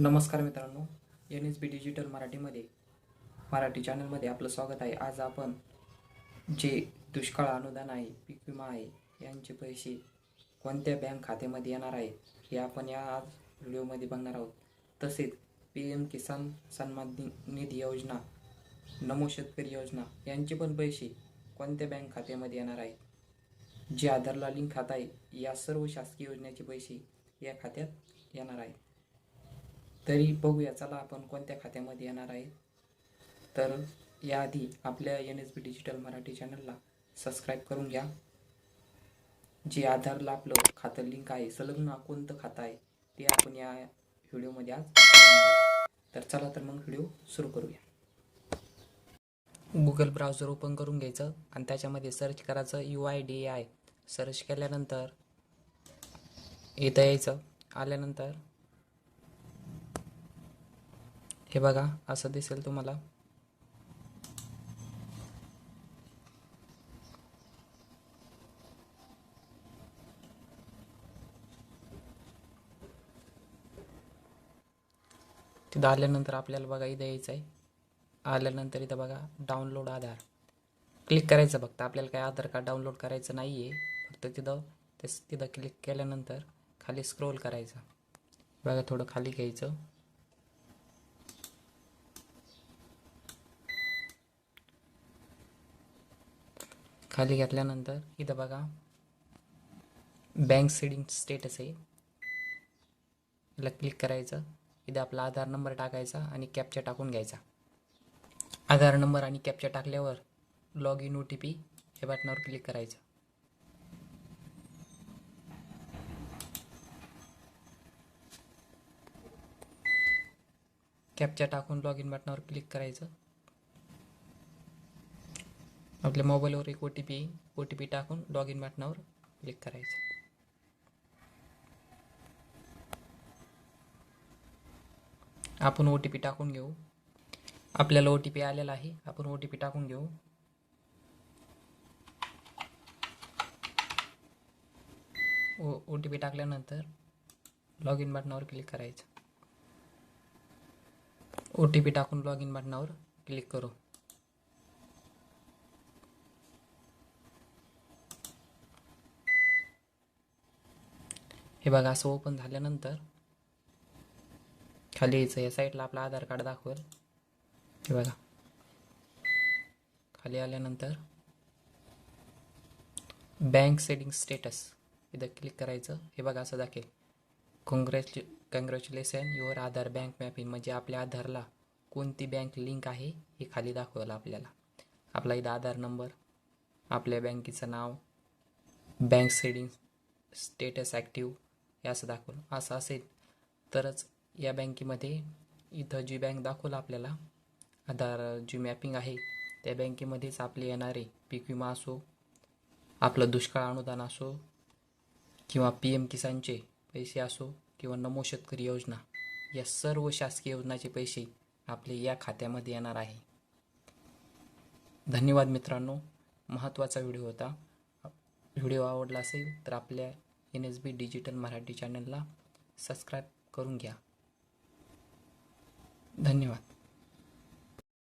नमस्कार मित्रांनो N S B digital मराठीमध्ये मराठी चॅनलमध्ये आपलं स्वागत आहे. आज आपण जे दुष्काळ अनुदान आहे पीक विमा आहे यांचे पैसे कोणत्या बँक खात्यामध्ये येणार आहे हे आपण या आज व्हिडिओमध्ये बघणार आहोत. तसेच पी एम किसान सन्मान नि- निधी योजना नमो शेतकरी योजना यांचे पण पैसे कोणत्या बँक खात्यामध्ये येणार आहे जे आधारला लिंक खातं आहे या सर्व शासकीय योजनेचे पैसे या खात्यात येणार आहेत तरी बघूया चला आपण कोणत्या खात्यामध्ये येणार आहे. तर याआधी आपल्या N S B digital Marathi चॅनलला सबस्क्राईब करून घ्या. जे आधारला आपलं खातं लिंक आहे संलग्न कोणतं खातं आहे ते आपण या व्हिडिओमध्ये आज तर चला तर मग व्हिडिओ सुरू करूया. गुगल ब्राउझर ओपन करून घ्यायचं आणि त्याच्यामध्ये सर्च करायचं U I D I search केल्यानंतर इथं यायचं. आल्यानंतर हे बघा असं दिसेल तुम्हाला. तिथं आल्यानंतर आपल्याला बघा इथं यायचं आहे आल्यानंतर इथं बघा डाउनलोड आधार. क्लिक करायचं फक्त. आपल्याला काय आधार कार्ड डाउनलोड करायचं नाही आहे फक्त तिथं ते तिथं क्लिक केल्यानंतर खाली स्क्रोल करायचं. बघा थोडं खाली घ्यायचं. खाली घेतल्यानंतर इथं बघा. बँक सेडिंग स्टेटस आहे. याला क्लिक करायचं. इथं आपला आधार नंबर टाकायचा आणि कॅपचा टाकून घ्यायचा. आधार नंबर आणि कॅपचा टाकल्यावर log in O T P या बटनावर क्लिक करायचं. कॅपचा टाकून लॉग इन बटनावर क्लिक करायचं. आपल्या मोबाईलवर एक O T P O T P टाकून लॉग इन बटनावर क्लिक करायचं. आपण ओ टी पी टाकून घेऊ. आपल्याला ओ टी पी आलेला आहे. आपण ओ टी पी टाकून घेऊ. ओ ओ टी पी टाकल्यानंतर लॉग इन बटनावर क्लिक करायचं. ओ टी पी टाकून लॉग इन बटनावर क्लिक करू. हे बघा असं ओपन झाल्यानंतर खाली यायचं. या साईडला आपला आधार कार्ड दाखवेल. हे बघा. खाली आल्यानंतर बँक सेटिंग स्टेटस इथं क्लिक करायचं. हे बघा असं दाखेल. Congratu congratulation your Aadhaar bank mapping म्हणजे आपल्या आधारला कोणती बँक लिंक आहे हे खाली दाखवेल आपल्याला. आपला इथं आधार नंबर आपल्या बँकेचं नाव बँक सेटिंग स्टेटस ॲक्टिव्ह हे असं दाखवलं. असं असेल तरच या बँकेमध्ये इथं जी बँक दाखवलं आपल्याला आधार जी मॅपिंग आहे त्या बँकेमध्येच आपले येणारे पीक विमा असो आपलं दुष्काळ अनुदान असो किंवा पी एम किसानचे पैसे असो किंवा नमो शेतकरी योजना या सर्व शासकीय योजनाचे पैसे आपले या खात्यामध्ये येणार आहे. धन्यवाद मित्रांनो. महत्त्वाचा व्हिडिओ होता. व्हिडिओ आवडला असेल तर आपल्या N S B digital Marathi चॅनलला सबस्क्राईब करून घ्या. धन्यवाद.